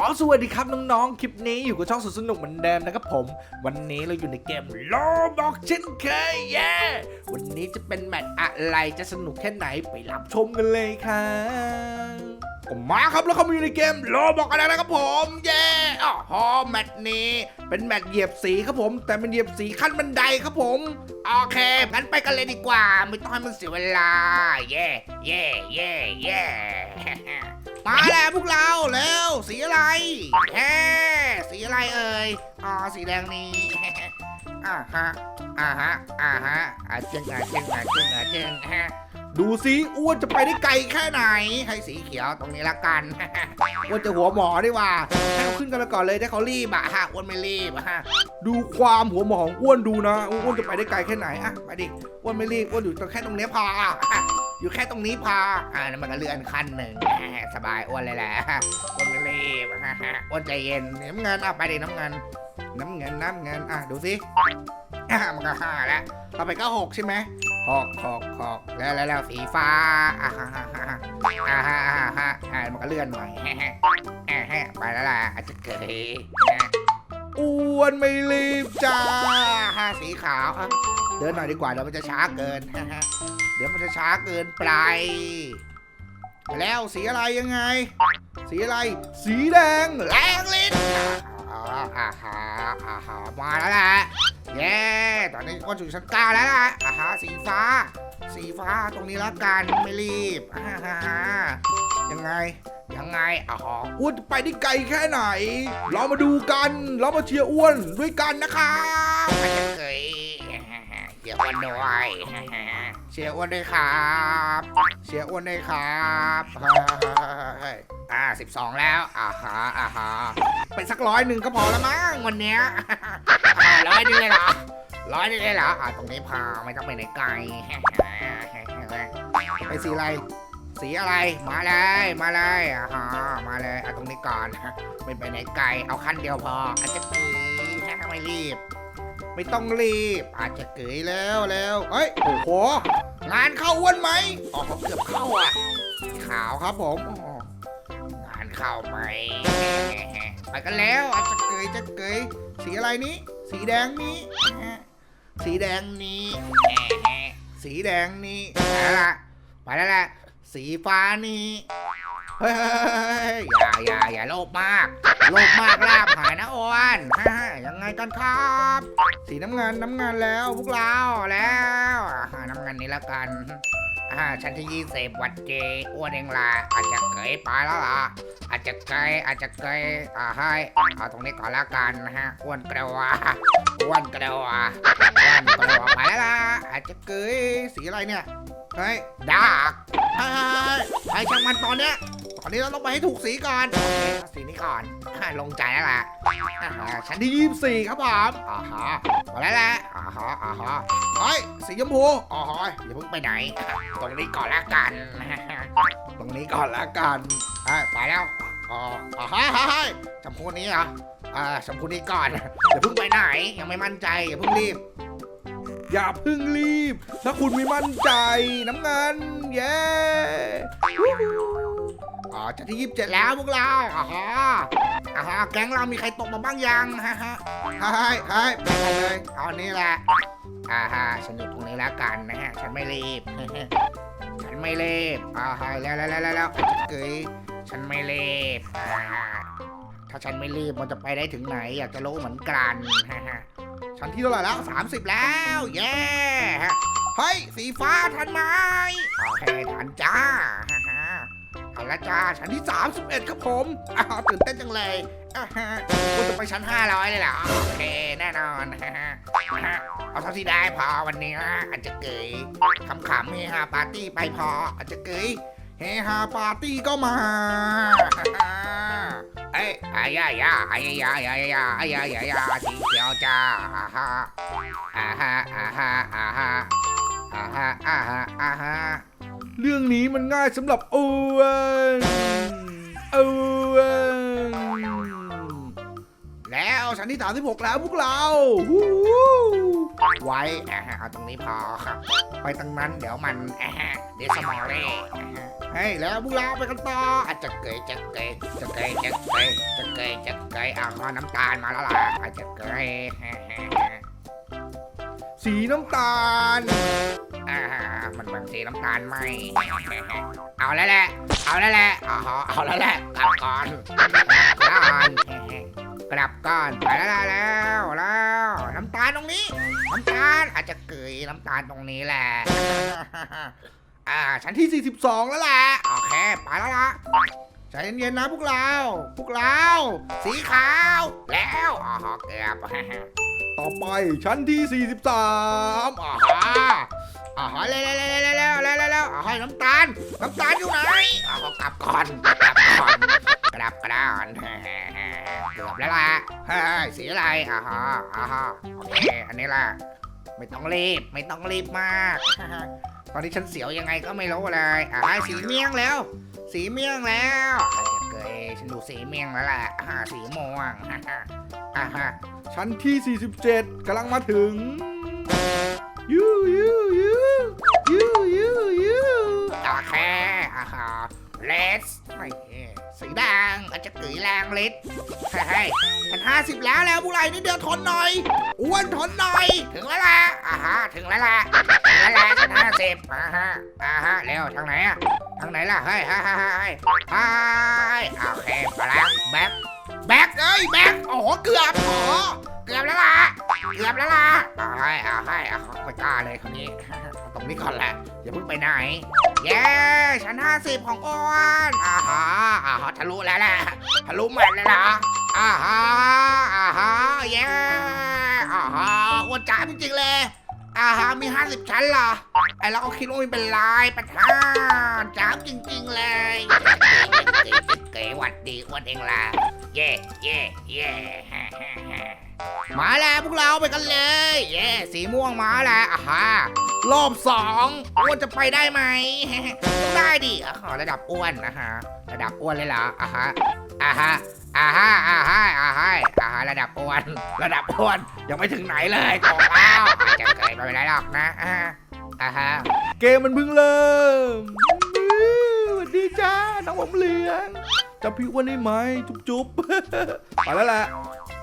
ขอสวัสดีครับน้องๆ คลิปนี้อยู่กับช่องสุดสนุกเหมือนเดิมนะครับผม วันนี้เราอยู่ในเกมโลบอกเช่นเคยเย้วันนี้จะเป็นแมตช์อะไรจะสนุกแค่ไหนไปรับชมกันเลยครับ ผมมาครับแล้วเขามาอยู่ในเกมโลบอกอะไรนะครับผมเย้อ๋อแมตช์นี้ เป็นแมตช์เหยียบสีครับผม แต่เป็นเหยียบสีขั้นบันไดครับผมโอเคงั้นไปกันเลยดีกว่า ไม่ต้องให้มันเสียเวลาเย่เย่เย่เย่มาแล้วพวกเราแล้วสีอะไรแฮ่สีอะไรเอ่ยอ๋อสีแดงนี้อ่าฮะ อ่าฮะ อ่าฮะอ่าเจึงอ่าเจึงอ่าเจึงอ่าเจึงฮะ ดูสิอ้วนจะไปได้ไกลแค่ไหน ให้สีเขียวตรงนี้ละกัน อ้วนจะหัวหมอดีกว่าให้เขาขึ้นกันมาก่อนเลยได้เขารีบอะฮะอ้วนไม่รีบอะฮะ ดูความหัวหมอของอ้วนดูนะ อ้วนจะไปได้ไกลแค่ไหนอะไปดิ อ้วนไม่รีบ อ้วนอยู่แค่ตรงนี้พออะอยู่แค่ตรงนี้พอ อ่านั่นมันก็เลื่อนขั้นหนึ่งสบายอ้วนเลยแหละ อ้วนไม่รีบอ้วนใจเย็นน้ำเงินอะไปดิน้ำเงิน น้ำเงินน้ำเงินอะดูสิอะมันก็ห้าแล้วต่อไปก็หกใช่ไหมหกหกหกแล้วแล้วแล้วสีฟ้าอะฮ่าฮ่าฮ่าอะฮ่าฮ่าฮ่าอะมันก็เลื่อนหน่อยอะฮะไปแล้วล่ะอาจจะเกยอ้วนไม่รีบจ้าฮะสีขาวอะเดินหน่อยดีกว่าเดี๋ยวมันจะช้าเกินเดี๋ยวมันจะช้าเกินไปแล้วสีอะไรยังไง สีอะไร สีแดงแรงลิ้น อ่าอ่าฮะอ่าฮะมาแล้วแหละเย้ตอนนี้ก็ถึงชั้นเก้าแล้วล่ะอ่าฮะสีฟ้า สีฟ้าตรงนี้แล้วกันไม่รีบอ่าฮะยังไงยังไงอ๋ออ้วนไปได้ไกลแค่ไหน เรามาดูกัน เรามาเชียร์อ้วนด้วยกันนะครับไม่เคยเชียร์อ้วนด้วย เชียร์อ้วนด้วยครับเชียร์อ้วนด้วยครับเฮ้ยอ่าสิบสองแล้วอ่าฮะอ่าฮะเป็นสักร้อยหนึ่งก็พอแล้วมั้งวันเนี้ยร้อยนึงเลยเหรอร้อยนึงเลยเหรออ่าตรงนี้พาไม่ต้องไปไหนไกลไปสีอะไร สีอะไรมาเลยมาเลยอ่าฮะมาเลยอะตรงนี้ก่อนไม่ไปไหนไกลเอาขั้นเดียวพออาจจะกึ๋ยไม่รีบ ไม่ต้องรีบ อาจจะกึ๋ยแล้วแล้วเอ้ยโอ้โห งานเข้าอ้วนไหมอ๋อเกือบเข้าอะ ขาวครับผมอ๋องานเข้าไหมไปกันแล้วอาจจะเกยจะเกยสีอะไรนี้ สีแดงนี้สีแดงนี้สีแดงนี้ไปแล้วล่ะไปแล้วแหละสีฟ้านี้เฮ้ยอย่าอย่าอย่าโลภมาก โลภมากลาบหายนะอ้วนฮ่ายังไงกันครับ สีน้ำเงินน้ำเงินแล้วพวกเราแล้วอ่าน้ำเงินนี้ละกันอ่าชั้นที่ยี่สิบวัดเจอ้วนเองล่ะอาจจะเกยไปแล้วล่ะอาจจะเกยอาจจะเกยอ่าให้เอาตรงนี้ก่อนละกันนะฮะอ้วนกระวาอ้วนกระวาอ้วนกระวาไปแล้วล่ะอาจจะเกยสีอะไรเนี่ยเฮ้ยดาก เฮ้ยไอ้ช่างมันตอนเนี้ยตอนนี้เราต้องไปให้ถูกสีก่อนโอเคสีนี้ก่อนอ่าลงใจแล้วล่ะอ่าชั้นที่ยี่สิบสี่ครับผมอ่าฮะมาแล้วแหละอ่าฮะอ่าฮะเฮ้ยสีชมพูอ๋อฮะอย่าเพิ่งไปไหน ตรงนี้ก่อนละกัน ตรงนี้ก่อนละกันอ่าไปแล้วอ๋ออ่าฮะฮะฮะชมพูนี้เหรออ่าชมพูนี้ก่อนอย่าเพิ่งไปไหนยังไม่มั่นใจอย่าเพิ่งรีบ อย่าพิ่งรีบ ถ้าคุณไม่มั่นใจน้ำเงินเย้อ๋อจะที่ยี่สิบเจ็ดแล้วพวกเราอ๋อฮะอ๋อฮะแก๊งเรามีใครตกมาบ้างยังฮะฮะเฮ้ยเฮ้ยไปกันเลยเอาอันนี้แหละอ่าฮะฉันอยู่ตรงนี้แล้วกันนะฮะฉันไม่รีบฉันไม่รีบอ่าฮะแล้วแล้วแล้วแล้วเกยฉันไม่รีบอ่าถ้าฉันไม่รีบมันจะไปได้ถึงไหนอยากจะรู้เหมือนกันฮะฮะ ชั้นที่เท่าไหร่แล้ว 30 แล้ว เย้เฮ้ยสีฟ้าทันไหมโอเคทันจ้าฮ่าฮ่าทันล้วจ้าชั้นที่ 31 ครับผมอ้าวตื่นเต้นจังเลยอ่าฮะคุณจะไปชั้น 500 เลยเหรอโอเคแน่นอนเอาเท่าที่ได้พอวันนี้อาจจะเกยขำๆเฮฮาปาร์ตี้ไปพออาจจะเกย เฮฮาปาร์ตี้ก็มาเอ้ยอายายาอายายาอายาอายายายาสีเขียวจ้าอ่าฮะอ่าฮะอ่าฮะอ่าฮะอ่าฮะอ่าฮะอ่าฮะเรื่องนี้มันง่ายสำหรับโอเวนโอเวนแล้วชั้นที่36แล้วพวกเราฮู้ ไว้อ่าเอาตรงนี้พอครับ ไปตรงนั้นเดี๋ยวมันอ่าเดี๋ยวสมอเล่อ่าฮะเฮ้ยแล้วพวกเราไปกันต่ออาจจะเกยจะเกยจะเกยจะเกยจะเกยอะเอาน้ำตาลมาแล้วล่ะอาจจะเกยสีน้ำตาลอ่ามันเป็นสีน้ำตาลไหมเอาแล้วแหละ เอาแล้วแหละอ๋อเอาแล้วแหละกลับก่อนกลับก่อน กลับก่อนไปแล้วแล้วแล้วน้ำตาลตรงนี้ น้ำตาลอาจจะเกยน้ำตาลตรงนี้แหละ อ่าชั้นที่ 42 แล้วแหละโอเคไปแล้วละใจเย็นๆนะพวกเรา พวกเรา สีขาว แล้วอ๋อเกือบต่อไปชั้นที่ 43อ๋ออ๋อแล้วแล้วแล้วแล้วแล้วแล้วอ๋อน้ำตาล น้ำตาลอยู่ไหนอ๋อกลับก่อนกลับก่อน กลับก่อนเกือบแล้วล่ะเฮ้ยสีอะไรอ๋ออ๋อโอเคอันนี้ล่ะ ไม่ต้องรีบ ไม่ต้องรีบมาก ตอนนี้ฉันเสียวยังไงก็ไม่รู้เลยอ่าสีเมี่ยงแล้ว สีเมี่ยงแล้วอาจจะเกยฉันดูสีเมี่ยงแล้วแหละอ่าสีม่วงอ่าฮะชั้นที่ 47กำลังมาถึงยูยูยูยูยูยูโอเคอ่าฮะเล สีแดงอาจจะเกยแรงลิตเฮ้ยฉันห้าสิบแล้วแล้วบุไรนี่เดียวทนหน่อย อ้วนทนหน่อย ถึงแล้วล่ะอ่าฮะถึงแล้วล่ะถึงแล้วล่ะฉันห้าสิบอ่าฮะอ่าฮะเร็วทางไหนอะทางไหนล่ะเฮ้ยเฮ้ยเฮ้ยเฮ้ยโอเคมาแล้วแบ็คแบ็คเอ้ยแบ็คโอ้โหเกือบโอ้ เกือบแล้วล่ะเกือบแล้วล่ะเอาให้เอาให้เอาไม่กล้าเลยคนนี้ ตรงนี้ก่อนแหละอย่าเพิ่งไปไหน เย้ชั้นห้าสิบของอ้วนอ่าฮะอ่าฮะทะลุแล้วแหละทะลุหมดเลยเหรออ่าฮะอ่าฮะเย้อ่าฮะอ้วนจ้าจริงๆเลยอ่าฮะมีห้าสิบชั้นเหรอ ไอ้เราก็คิดว่ามันเป็นลายประทานจ้าจริง ๆ เลยเก๋หวัดดีอ้วนเองล่ะ เย่เย่เย่ มาแล้วพวกเราไปกันเลย เย่สีม่วงมาแล้วอ่าฮะรอบสองอ้วนจะไปได้ไหมต้องได้ดิอะขอระดับอ้วนนะฮะ ระดับอ้วนเลยเหรออะฮะอะฮะอะฮะอะฮะอะฮะอะฮะระดับอ้วน ระดับอ้วนยังไม่ถึงไหนเลยตกแล้วอาจจะเกิดไปไม่ได้หรอกนะอะฮะเกมมันเพิ่งเริ่มมือสวัสดีจ้าน้องผมเหลืองจับพี่อ้วันได้ไหมจุ๊บจุบไปแล้วแหละ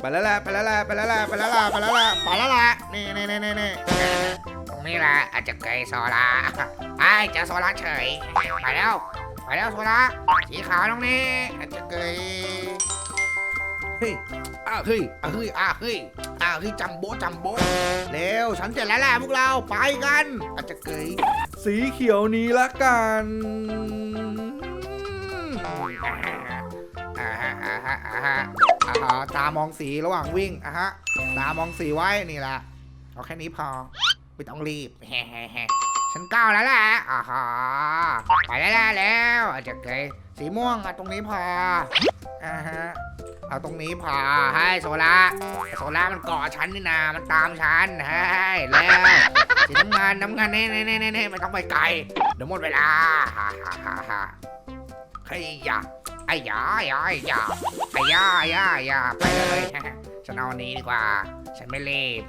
ไปแล้วแหละไปแล้วแหละไปแล้วแหละไปแล้วแหละไปแล้วแหละไปแล้วล่ะนี่นี่นี่นี่นี่ตรงนี้แหละอาจจะเกยโซล่าไอ้เจอโซล่าเฉยไปแล้วไปแล้วโซล่าสีขาวตรงนี้อาจจะเกยเฮ้ยอ้าวเฮ้ยอะเฮ้ยอะเฮ้ยอะเฮ้ยจัมโบ้จัมโบ้เร็วฉันเสร็จแล้วแหละพวกเราไปกัน อาจจะเกยสีเขียวนี้ละกันอ่าฮะอ่าฮะอ่าฮะ อ่าฮะตามองสีระหว่างวิ่งอะฮะ ตามองสีไว้นี่แหละเอาแค่นี้พอไม่ต้องรีบแฮ่แฮ่แฮ่ฉันก้าวแล้วแหละอ่าฮะไปแล้วแหละแล้วอาจจะเกยสีม่วงอะตรงนี้พออ่าฮะเอาตรงนี้พอให้โซล่าโซล่ามันเกาะฉันนี่นา มันตามฉันให้แล้วสีน้ำเงินน้ำเงินเน่เน่เน่เน่เน่ไม่ต้องไปไกลเดี๋ยวหมดเวลาฮ่าฮ่าฮ่าฮ่าเฮ้ยอย่า ไอ้ยาไอ้ยาไอ้ยาไอ้ยาไอ้ยาไอ้ยาไปเลยฉันเอาอันนี้ดีกว่า ฉันไม่รีบ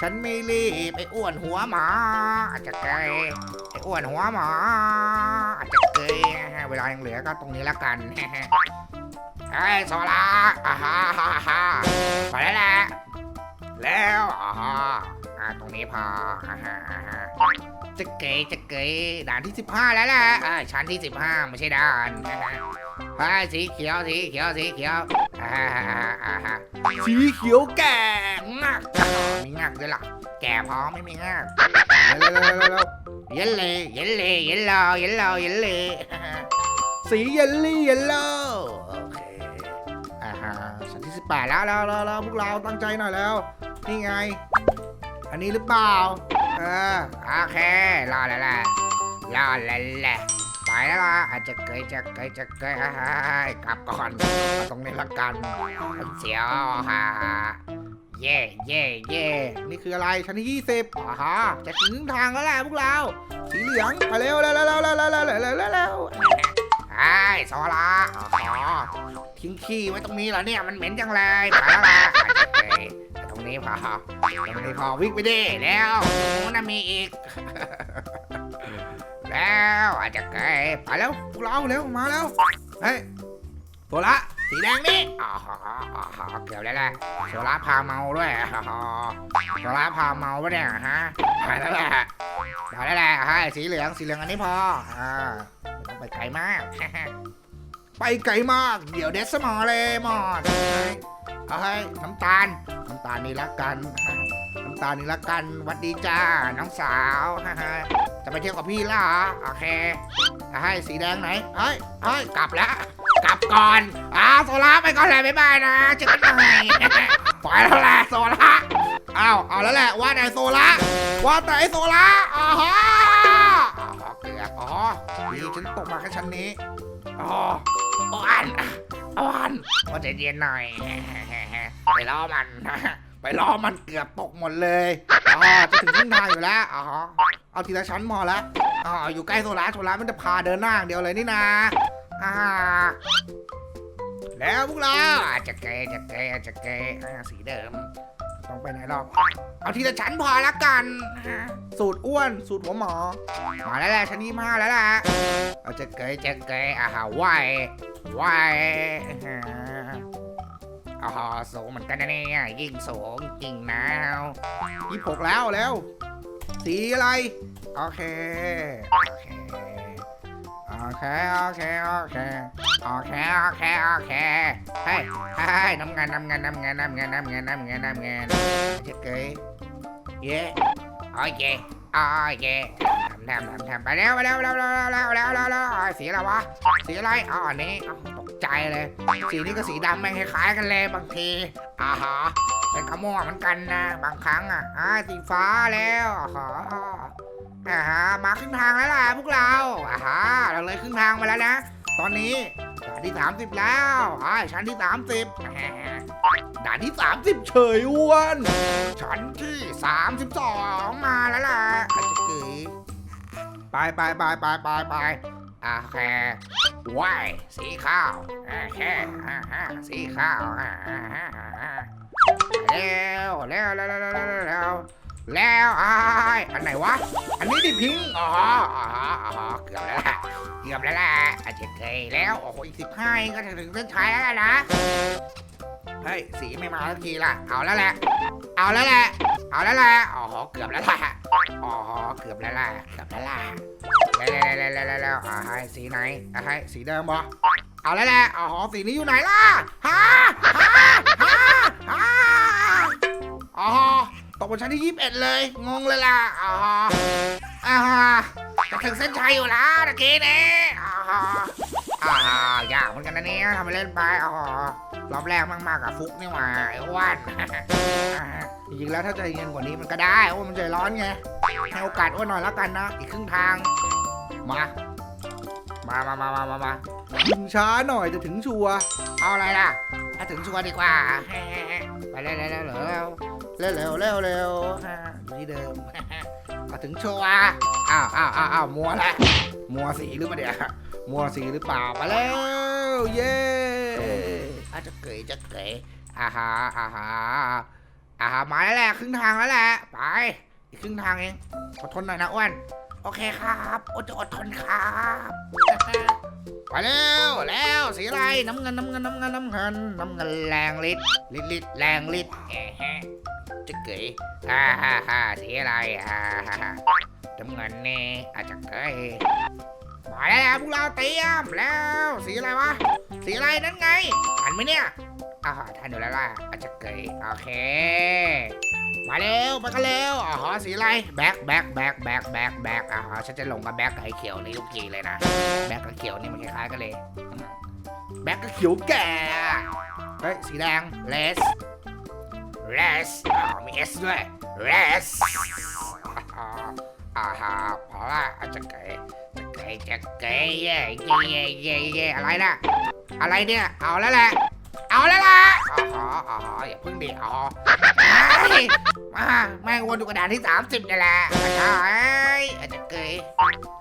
ฉันไม่รีบไอ้อ้วนหัวหมาอาจจะเกยไอ้อ้วนหัวหมาอาจจะเกยเวลายังเหลือก็ตรงนี้แล้วกันไอ้โซล่าอ่าฮ่าฮ่าฮ่าไปแล้วแหละแล้วอ่าฮ่าตรงนี้พออ่าฮ่าอ่าฮ่า จะเกยจะเกยด่านที่ 15 แล้วแหละอ่าชั้นที่ 15 ไม่ใช่ด่านสีเขียวสีเขียวสีเขียวอ่าฮ่าฮ่าสีเขียวแก่งักมีงักด้วยล่ะ แก่พอไม่มีงักเร็วเย็นเลยเย็นเลยเย็นรอเย็นรอเย็นเลยสีเยลลี่เยลโล่โอเคอ่าฮะชั้นที่สิบแปดแล้วแล้วแล้วแล้วพวกเราตั้งใจหน่อยแล้ว นี่ไง อันนี้หรือเปล่า เออโอเครอแล้วแหละรอแล้วแหละไปแล้วล่ะอาจจะเกยจะเกยจะเกยกลับก่อนเอาตรงนี้ละกันมันเสียวฮ่าเย่เย่เย่นี่คืออะไรชั้นที่ยี่สิบอ่าฮะจะถึงทางแล้วแหละพวกเรา สีเหลืองไปเร็วเร็วเร็วเร็วเร็วเร็วเร็วเร็วเร็วเร็วไอ้โซล่าอ๋อทิ้งขี้ไว้ตรงนี้เหรอเนี่ยมันเหม็นจังเลยไปแล้วล่ะ นี้พอตรงนี้พอวิ่งไปดิแล้วตรงนู้นนะมีอีก แล้วอาจจะเกยไปแล้วพวกเราเร็วมาแล้วเฮ้ยตัวละสีแดงนี่อ๋อเกือบแล้วแหละโซล่าพาเมาด้วยโซล่าพาเมาปะเนี่ยฮะไปแล้วแหละไปแล้วแหละให้สีเหลืองสีเหลืองอันนี้พออ่าไม่ต้องไปไกลมาก ไปไกลมาก เดี๋ยวเดสมอเลยหมดเอาให้น้ำตาลาลนี่ละกัน น้ำตาลนี่ละกันวัดดีจ้า น้องสาวจะไปเที่ยวกับพี่ล่ะโอเคเอาให้สีแดงไหนเฮ้ยเฮ้ยกลับแล้วกลับก่อนอ้าวโซล่าไปก่อนเลยบ๊ายบายนะเจอกันใหม่ ปล่อยแล้วแหละโซล่าอ้าวเอาแล้วแหละว่าแต่โซล่าว่าแต่ไอ้โซล่าอ๋อฮะอ๋อเกลืออ๋อดีฉันตกมาแค่ชั้นนี้อ๋ออ่อนอ่อนว่าใจเย็นหน่อย ไปล้อมัน ไปล้อมันเกือบตกหมดเลยอ๋อจะถึงขึ้นทางอยู่แล้วอ๋อเอาทีละชั้นพอละอ๋ออยู่ใกล้โซล่าโซล่ามันจะพาเดินหน้าอย่างเดียวเลยนี่นาอ่าแล้วพวกเราอาจจะเกยจะเกยจะเกยสีเดิม ต้องไปไหนหรอกเอาทีละชั้นพอละกัน สูตรอ้วนสูตรหัวหมอมาแล้วแหละชั้นนี้มาแล้วล่ะเอาจะเกยจะเกยอ่าไหวไหว อ่าอ๋อสูงเหมือนกันนะเนี่ยยิ่งสูงยิ่งหนาวยี่หกแล้วแล้ว สีอะไร โอเค โอเค โอเค โอเค โอเค โอเค โอเค โอเค เฮ้ยเฮ้ยน้ำเงินน้ำเงินน้ำเงินน้ำเงินน้ำเงินน้ำเงินน้ำเงินจะเกยเย้โอเค โอเคทำทำทำทำไปแล้วไปแล้วไปแล้วไปแล้วไปแล้วไปแล้วไปแล้วไปแล้วอ่าสีอะไรวะ สีอะไร อ๋ออันนี้อ้าวตก ใจเลย สีนี้ก็สีดำแม่งคล้ายกันเลยบางทีอ่าฮะเป็นขโมยเหมือนกันนะ บางครั้งอะอ่าสีฟ้าแล้วอ่าฮะอ่าฮะมาครึ่งทางแล้วล่ะพวกเราอ่าฮะเราเลยครึ่งทางมาแล้วนะ ตอนนี้ด่านที่ 30 แล้วอ่าชั้นที่ 30แหมด่านที่ 30 เฉยอ้วนชั้นที่ 32 มาแล้วล่ะอาจจะเก๋ไปไปไปไปไปไป โอเคว้ายสีข้าวอาแค่สีข้าวอ่าอ่าอ่าอ่าเร็วเร็วเร็วเร็วเร็วเร็วแล้วไอ้อันไหนวะ อันนี้ดิพิงอ๋ออ๋ออ๋อเกือบแล้วล่ะเกือบแล้วแหละอาจจะเคยแล้วโอ้โหอีกสิบห้าก็จะถึงเส้นชัยแล้วนะเฮ้ยสีไม่มาสักทีล่ะเอาแล้วแหละเอาแล้วแหละเอาแล้วแหละอ๋อเกือบแล้วล่ะ อ๋อเกือบแล้วล่ะเกือบแล้วล่ะแล้วแล้วแล้วแล้วแล้วอ่าให้สีไหนอ่าให้สีเดิมบ่เอาแล้วแหละอ๋อสีนี้อยู่ไหนล่ะฮะฮะฮะฮะอ๋อตกบนชั้นที่ยี่สิบเอ็ดเลย งงเลยล่ะอ๋ออ่า จะถึงเส้นชัยอยู่แล้วตะกี้นี้อ่ายากเหมือนกันนะเนี่ยทำไปเล่นไปอ๋อรอบแรกมากๆกับฟุกนี่หว่าไอ้วันจริงแล้วถ้าใจเย็นกว่านี้มันก็ได้โอ้มันใจร้อนไงให้โอกาสอ้วนหน่อยแล้วกันนะ อีกครึ่งทางมามามามามามามาช้าหน่อยจะถึงชัวเอาอะไรล่ะ ถ้าถึงชัวดีกว่า ไปเร็วเร็วเร็วเร็วเร็วเร็วเร็วที่เดิม มาถึงชัวร์อ้าวอ้าวอ้าวอ้าวมัวละมัวสีหรือเปล่าเนี่ยมัวสีหรือเปล่ามาแล้ว เย้อาจจะเกยจะเกยอ่าฮะอ่าฮะอ่าฮะมาแล้วแหละครึ่งทางแล้วแหละไปอีกครึ่งทางเองอดทนหน่อยนะอ้วน โอเคครับอดจะอดทนครับไปแล้วแล้วสีอะไรน้ำเงินน้ำเงินน้ำเงินน้ำเงินน้ำเงินแรงฤทธิ์ฤทธิ์แรงฤทธิ์แฮะจะเกยฮ่าฮ่าฮ่าสีอะไรฮ่าฮ่าฮ่าน้ำเงินนี่อาจจะเกยมาแล้วพวกเราเตรียมแล้วสีอะไรวะสีอะไรนั่นไงทันไหมเนี่ยอ่าทันอยู่แล้วล่ะอาจจะเกยโอเค มาเร็วไปกันเร็วอ๋อสีอะไรแบ็คแบ็คแบ็คแบ็คแบ็คแบ็คอ๋อฉันจะลงกับแบ็คกับไอ้เขียวนี่ทุกทีเลยนะแบ็คกับเขียวนี่มันคล้ายๆกันเลยแบ็คกับเขียวแก่เฮ้ยสีแดงเลสเลสอ๋อมีเอสด้วยเลสอ๋ออ่าฮะพอละอาจะเกยจะเกยจะเกยเย่เย่เย่เย่เย่อะไรนะอะไรเนี่ยเอาแล้วแหละ เอาแล้วล่ะอ๋ออ๋ออย่าเพิ่งดิอ๋อเฮ้ยมาแม่งวนดูกระดานที่ 30นี่แหละใช่อาจจะเกย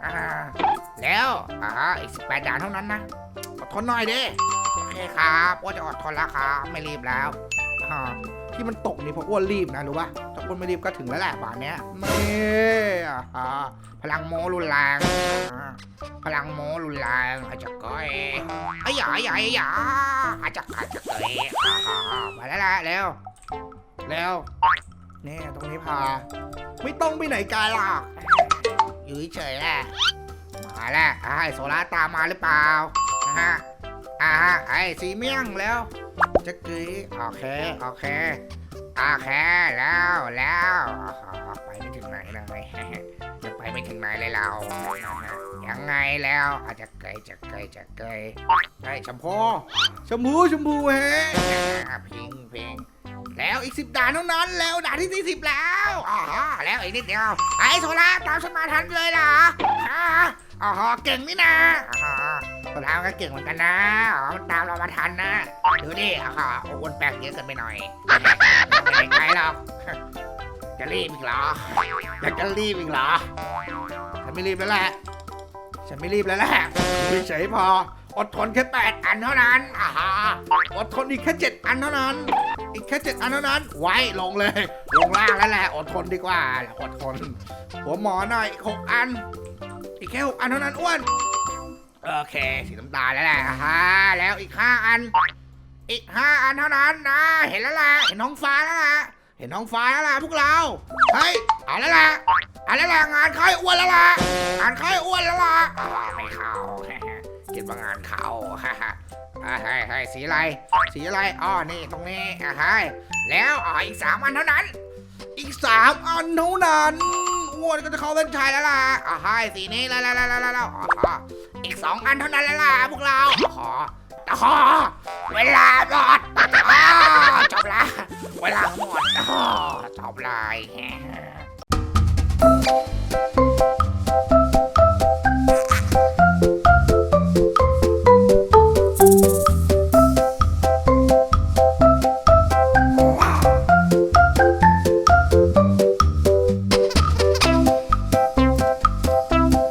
อ่าแล้วอ๋ออีก18ด่านเท่านั้นนะอดทนหน่อยดิโอเคครับว่าจะอดทนแล้วครับไม่รีบแล้ว อ่าที่มันตกนี่เพราะอ้วนรีบนะรู้ปะถ้าอ้วนไม่รีบก็ถึงแล้วแหละป่านเนี้ยนี่อะอ่าพลังโมรุนแรงพลังโมรุนแรงอาจจะก้อยไอ้ยาไอ้ยาไอ้ยาอาจจะอาจจะเกยอ่ามาแล้วแหละเร็วเร็วนี่ตรงนี้พา ไม่ต้องไปไหนไกลหรอกอยู่เฉยแหละมาแล้วไอ้โซล่าตามมาหรือเปล่านะฮะอ่าไอ้สีเมี่ยงแล้ว จะกรีโอเคโอเคโอเคแล้วแล้วอ่าไปไม่ถึงไหนเลยจะไปไม่ถึงไหนเลยเรานะฮะยังไงแล้วอาจจะเกยจะเกยจะเกยไอ้ชมพูชมพูชมพูแฮะอ่าพิงพิงแล้วอีกสิบด่านเท่านั้นแล้วด่านที่สี่สิบแล้วอ๋อแล้วอีกนิดเดียวไอ้โซล่าตามฉันมาทันเลยเหรออ่าอ๋อเก่งนี่นะอ๋อ โซล่าก็เก่งเหมือนกันนะอ๋อมันตามเรามาทันนะดูดิอ๋อโอ้วนแปลกเยอะเกินไปหน่อยไม่ได้ไงหรอกจะรีบอีกเหรอแล้วจะรีบอีกเหรอฉันไม่รีบแล้วแหละฉันไม่รีบแล้วแหละอยู่เฉยพอ อดทนแค่แปดอันเท่านั้นอ่าฮะอดทนอีกแค่เจ็ดอันเท่านั้น อีกแค่เจ็ดอันเท่านั้น ไว้ลงเลย ลงล่างแล้วแหละ อดทนดีกว่า อดทน หัวหมอหน่อยหกอัน อีกแค่หกอันเท่านั้นอ้วน โอเค สีน้ำตาลแล้วแหละอ่าฮะแล้วอีกห้าอัน อีกห้าอันเท่านั้นนะ เห็นแล้วล่ะ เห็นท้องฟ้าแล้วล่ะ เห็นท้องฟ้าแล้วล่ะพวกเรา เฮ้ย เอาแล้วล่ะ เอาแล้วล่ะงานเข้อ้อ้วนแล้วล่ะงานเข้อ้อ้วนแล้วล่ะไม่เข้าคิดว่างานเข้าฮ่าฮ่าอ่าให้ให้สีอะไร สีอะไร อ๋อ นี่ตรงนี้อ่าให้แล้ว อ๋อ อีกสามอันเท่านั้น อีกสามอันเท่านั้น ม้วนก็จะเข้าเส้นชัยแล้วล่ะอ่าให้สีนี้แล้วแล้วแล้วแล้วแล้วอ๋ออีกสองอันเท่านั้นแล้วล่ะพวกเราขอตะขอเวลาหมดจบละเวลาหมดจบเลย